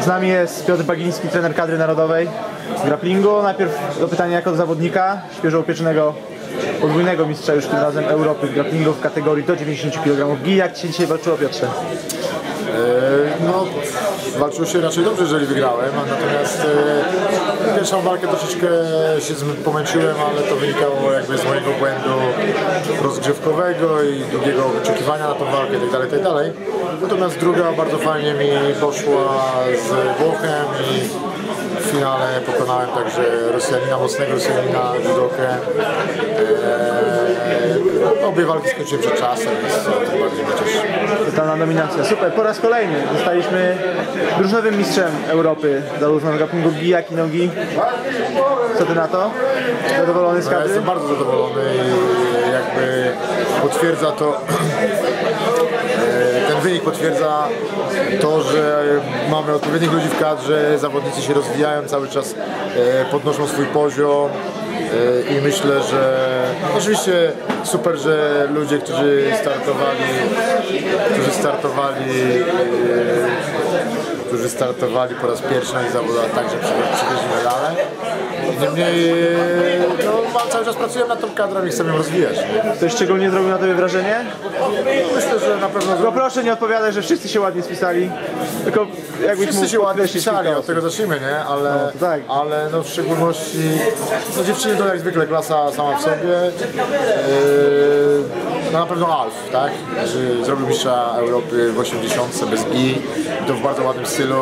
Z nami jest Piotr Bagiński, trener kadry narodowej z grapplingu. Najpierw do pytania jako zawodnika, świeżo upieczonego podwójnego mistrza już tym razem Europy w grapplingu w kategorii do 90 kg gi. Jak Ci dzisiaj walczyło Piotrze? E, No, walczyło się raczej dobrze, jeżeli wygrałem, natomiast e, pierwszą walkę troszeczkę się pomęczyłem, ale to wynikało jakby z mojego błędu rozgrzewkowego i długiego wyczekiwania na tą walkę itd. itd. Natomiast druga bardzo fajnie mi poszła z Włochem i w finale pokonałem także Rosjanina, mocnego Rosjanina, judokę. E, obie walki skończyłem przed czasem, więc to bardziej mnie cieszy. Totalna nominacja. Super, po raz kolejny zostaliśmy drużynowym mistrzem Europy zarówno w grapplingu gi, jak i nogi. Co Ty na to? Zadowolony z Ja kadry? jestem bardzo zadowolony i jakby potwierdza to, e, ten wynik potwierdza to, że mamy odpowiednich ludzi w kadrze, zawodnicy się rozwijają cały czas, e, podnoszą swój poziom e, i myślę, że oczywiście super, że ludzie, którzy startowali, którzy startowali którzy startowali po raz pierwszy na zawodach, także przy- przywieźli medale. Niemniej no, ma- cały czas pracujemy nad tą kadrą i chcemy ją rozwijać. Ktoś szczególnie zrobił na Tobie wrażenie? Myślę, że na pewno Tylko proszę nie odpowiadać, że wszyscy się ładnie spisali. Tylko jakbyś wszyscy się ładnie spisali, od tego zacznijmy, nie? Ale, No, tak. ale no w szczególności no dziewczyny to jak zwykle klasa sama w sobie. Yy, no na pewno Alf, tak? Zrobił mistrza Europy w 80 bez gi, i to w bardzo ładnym stylu.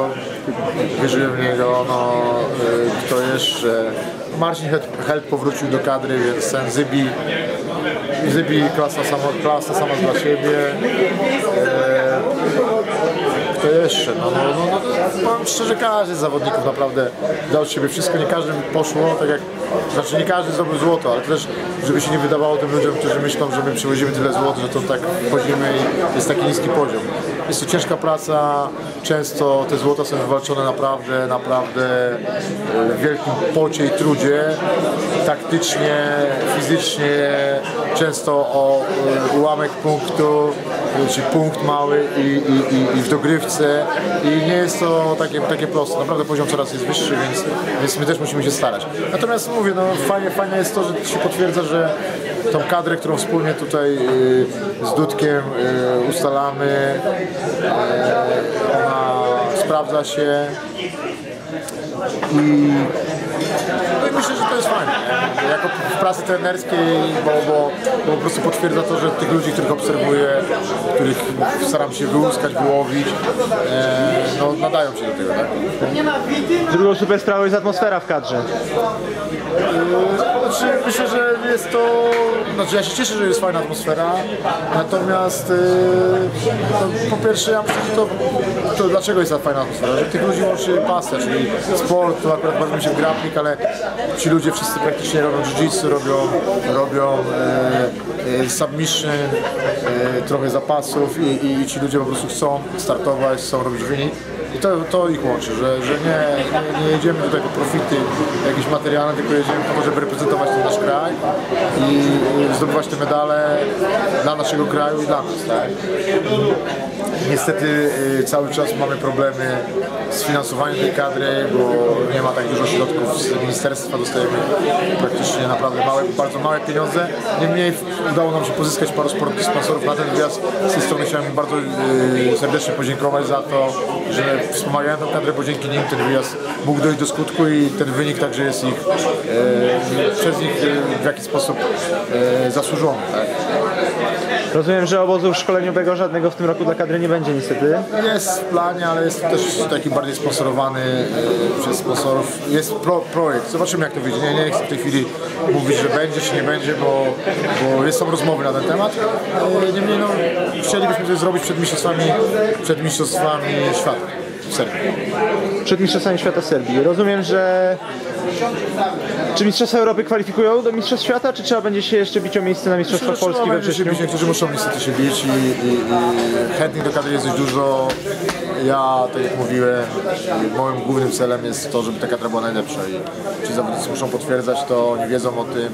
Wierzyłem w niego, no yy, kto jeszcze? Marcin Help- powrócił do kadry, więc ten Zybi, Zybi klasa sama, klasa sama dla siebie. Jeszcze? No, no, no, no, powiem szczerze, każdy z zawodników naprawdę dał z siebie wszystko, nie każdym poszło, tak jak, znaczy nie każdy zdobył złoto, ale też, żeby się nie wydawało tym ludziom, którzy myślą, że my przywozimy tyle złota, że to tak wchodzimy i jest taki niski poziom. Jest to ciężka praca, często te złota są wywalczone naprawdę, naprawdę e, w wielkim pocie i trudzie, taktycznie, fizycznie, często o e, ułamek punktu, czy punkt mały i, i, i, i w dogrywce i nie jest to takie, takie proste. Naprawdę poziom coraz jest wyższy, więc, więc my też musimy się starać. Natomiast mówię, no fajnie, fajne jest to, że się potwierdza, że tą kadrę, którą wspólnie tutaj y, z Dudkiem y, ustalamy, y, ona sprawdza się i no i myślę, że to jest fajne. Jako w pracy trenerskiej, bo, bo, bo po prostu potwierdza to, że tych ludzi, których obserwuję, których staram się wyłuskać, wyłowić, e, no nadają się do tego, tak? Drugą super sprawą jest atmosfera w kadrze. Znaczy, myślę, że jest to. Znaczy, ja się cieszę, że jest fajna atmosfera. Natomiast yy, no, po pierwsze, ja myślę, że to, to dlaczego jest ta fajna atmosfera? Że tych ludzi łączy pasja, czyli sport, tu akurat bawimy się w grappling, ale ci ludzie wszyscy praktycznie robią jiu-jitsu, robią, robią yy, yy, submission, yy, trochę zapasów i, i, i ci ludzie po prostu chcą startować, chcą robić wynik. I to, to ich łączy, że, że nie, nie, jedziemy do tego profity jakieś materialne, tylko jedziemy po to, żeby reprezentować ten nasz kraj i zdobywać te medale dla naszego kraju i dla nas. Tak? Niestety y, cały czas mamy problemy z finansowaniem tej kadry, bo nie ma tak dużo środków z ministerstwa, dostajemy praktycznie naprawdę małe, bardzo małe pieniądze. Niemniej udało nam się pozyskać paru sport- sponsorów na ten wyjazd. Z tej strony chciałem bardzo y, serdecznie podziękować za to, że wspomagają tę kadrę, bo dzięki nim ten wyjazd mógł dojść do skutku i ten wynik także jest ich e, przez nich e, w jakiś sposób e, zasłużony. Tak? Rozumiem, że obozu szkoleniowego żadnego w tym roku dla kadry nie będzie niestety. Jest w planie, ale jest też taki bardziej sponsorowany e, przez sponsorów. Jest pro, projekt, zobaczymy jak to wyjdzie. Nie, nie chcę w tej chwili mówić, że będzie czy nie będzie, bo, bo jest są rozmowy na ten temat. E, Niemniej no, chcielibyśmy coś zrobić przed mistrzostwami, przed mistrzostwami świata w Serbii. Przed Mistrzostwami Świata Serbii. Rozumiem, że... Czy Mistrzostwa Europy kwalifikują do Mistrzostw Świata, czy trzeba będzie się jeszcze bić o miejsce na Mistrzostwa Myślę, Polski we wrześniu? bić, niektórzy muszą niestety się bić i, i, i chętnych do kadry jest dość dużo. Ja, tak jak mówiłem, moim głównym celem jest to, żeby ta kadra była najlepsza i ci zawodnicy muszą potwierdzać to, oni wiedzą o tym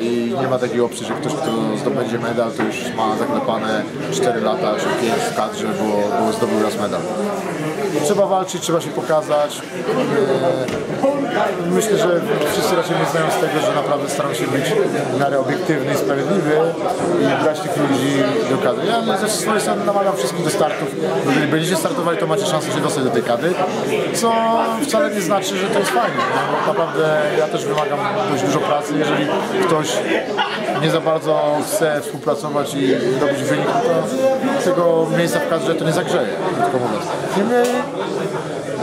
i nie ma takiej opcji, że ktoś, kto zdobędzie medal, to już ma zaklepane 4 lata czy 5 w kadrze, bo, bo zdobył raz medal. trzeba walczyć, trzeba się pokazać. E, Myślę, że wszyscy raczej mnie znają z tego, że naprawdę staram się być w miarę obiektywny i sprawiedliwy i brać tych ludzi do kadry. Ja ze swojej strony namawiam wszystkich do startów. Jeżeli będziecie startowali, to macie szansę się dostać do tej kadry, co wcale nie znaczy, że to jest fajnie. No, naprawdę ja też wymagam dość dużo pracy. Jeżeli ktoś nie za bardzo chce współpracować i robić wynik, to tego miejsca w kadrze to nie zagrzeje, krótko mówiąc.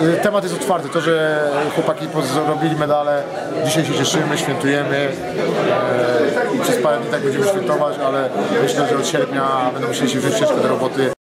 Y, temat jest otwarty. To, że chłopaki zrobili medale, dzisiaj się cieszymy, świętujemy e, i przez parę dni tak będziemy świętować, ale myślę, że od sierpnia będą musieli się wziąć ciężko do roboty.